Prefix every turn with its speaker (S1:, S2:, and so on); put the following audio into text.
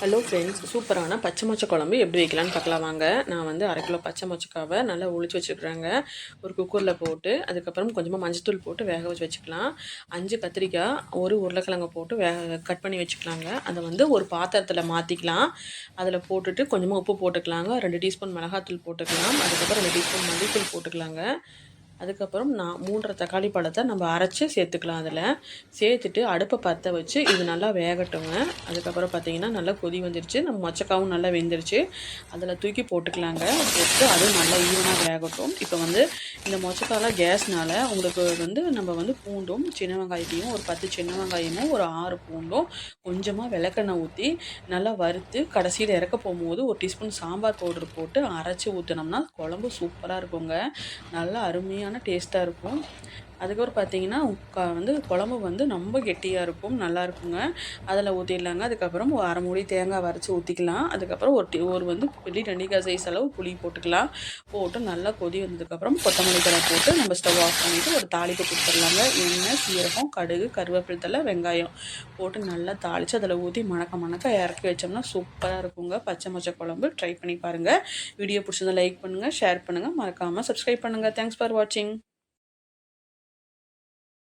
S1: Hello friends சூப்பரான பச்சை மொச்சை குழம்பு எப்படி வைக்கலான்னு பார்க்கலாம். வாங்க நான் வந்து அரை கிலோ பச்சை மொச்சக்காவை நல்லா ஒழிச்சு வச்சுருக்குறேங்க. ஒரு குக்கரில் போட்டு அதுக்கப்புறம் கொஞ்சமாக மஞ்சத்தூள் போட்டு வேக வச்சு வச்சுக்கலாம். அஞ்சு கத்திரிக்காய் ஒரு உருளைக்கிழங்கு போட்டு வேக கட் பண்ணி வச்சுக்கலாங்க. அதை வந்து ஒரு பாத்திரத்தில் மாற்றிக்கலாம் அதில் போட்டுட்டு கொஞ்சமாக உப்பு போட்டுக்கலாங்க. ரெண்டு டீஸ்பூன் மிளகாத்தூள் போட்டுக்கலாம். அதுக்கப்புறம் ரெண்டு டீஸ்பூன் தூள் போட்டுக்கலாங்க. அதுக்கப்புறம் நான் மூன்றரை தக்காளி பழத்தை நம்ம அரைச்சி சேர்த்துக்கலாம் அதில். சேர்த்துட்டு அடுப்பை பற்ற வச்சு இது நல்லா வேகட்டுங்க. அதுக்கப்புறம் பார்த்தீங்கன்னா நல்லா கொதி வந்துருச்சு. நம்ம மொச்சக்காவும் நல்லா வெந்துருச்சு. அதில் தூக்கி போட்டுக்கலாங்க. போட்டு அதுவும் நல்லா ஈவனாக வேகட்டும். இப்போ வந்து இந்த மொச்சக்காலாம் கேஸ்னால் உங்களுக்கு வந்து நம்ம வந்து பூண்டும் சின்ன வெங்காயத்தையும் ஒரு பத்து சின்ன வெங்காயமும் ஒரு ஆறு பூண்டும் கொஞ்சமாக விளக்கெண்ணெய் ஊற்றி நல்லா வறுத்து கடைசியில் இறக்க போகும்போது ஒரு டீஸ்பூன் சாம்பார் பவுடர் போட்டு அரைச்சி ஊற்றினோம்னா குழம்பு சூப்பராக இருக்குங்க. நல்லா அருமையாக சரியான டேஸ்ட்டாக இருக்கும் அதுக்கப்புறம் பார்த்தீங்கன்னா வந்து குழம்பு வந்து ரொம்ப கெட்டியாக இருக்கும் நல்லா இருக்குங்க. அதில் ஊற்றிடலாங்க அதுக்கப்புறம் ஒரு அரை மூடி தேங்காய் வரைச்சி ஊற்றிக்கலாம் அதுக்கப்புறம் ஒரு டி ஒரு வந்து பெரிய ரெண்டிக்காய் சைஸ் அளவு புளி போட்டுக்கலாம். போட்டு நல்லா கொதி வந்ததுக்கப்புறம் கொத்தமல்லி தலை போட்டு நம்ம ஸ்டவ் ஆஃப் பண்ணிவிட்டு ஒரு தாளிப்பு கொடுத்துடலாங்க. எண்ணெய் சீரகம் கடுகு கருவேப்பிலை தலை வெங்காயம் போட்டு நல்லா தாளித்து அதில் ஊற்றி மணக்க மணக்க இறக்கி வச்சோம்னா சூப்பராக இருக்குங்க. பச்சை மொச்சை குழம்பு ட்ரை பண்ணி பாருங்கள் வீடியோ பிடிச்சதை லைக் பண்ணுங்கள் ஷேர் பண்ணுங்கள் மறக்காமல் சப்ஸ்கிரைப் பண்ணுங்கள் தேங்க்ஸ் ஃபார் வாட்சிங்